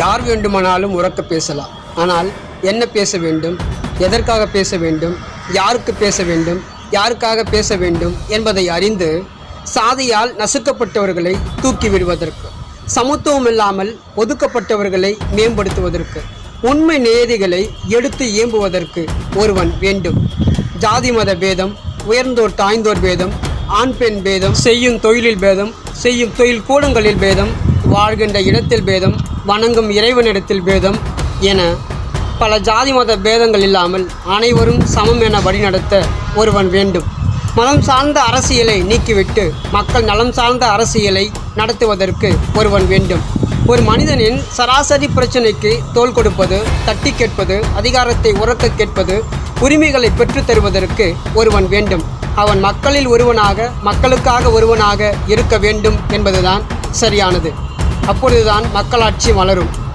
யார் வேண்டுமானாலும் உறக்க பேசலாம். ஆனால் என்ன பேச வேண்டும்? எதற்காக பேச வேண்டும்? யாருக்கு பேச வேண்டும்? யாருக்காக பேச வேண்டும் என்பதை அறிந்து சாதியால் நசுக்கப்பட்டவர்களை தூக்கி விடுவதற்கு சமத்துவம் இல்லாமல் ஒதுக்கப்பட்டவர்களை மேம்படுத்துவதற்கு உண்மை நியதிகளை எடுத்து இயம்புவதற்கு ஒருவன் வேண்டும். ஜாதி மத பேதம் உயர்ந்தோர் தாய்ந்தோர் பேதம் ஆண் பெண் பேதம் செய்யும் தொழிலில் பேதம் செய்யும் தொழில் கூடங்களில் பேதம் வாழ்கின்ற இடத்தில் பேதம் வணங்கும் இறைவனிடத்தில் பேதம் என பல ஜாதி மத பேதங்கள் இல்லாமல் அனைவரும் சமம் என வழிநடத்த ஒருவன் வேண்டும். மதம் சார்ந்த அரசியலை நீக்கிவிட்டு மக்கள் நலம் சார்ந்த அரசியலை நடத்துவதற்கு ஒருவன் வேண்டும். ஒரு மனிதனின் சராசரி பிரச்சனைக்கு தோள் கொடுப்பது தட்டி கேட்பது அதிகாரத்தை உறக்க கேட்பது உரிமைகளை பெற்றுத் தருவதற்கு ஒருவன் வேண்டும். அவன் மக்களில் ஒருவனாக மக்களுக்காக ஒருவனாக இருக்க வேண்டும் என்பதுதான் சரியானது. அப்பொழுதுதான் மக்களாட்சி மலரும்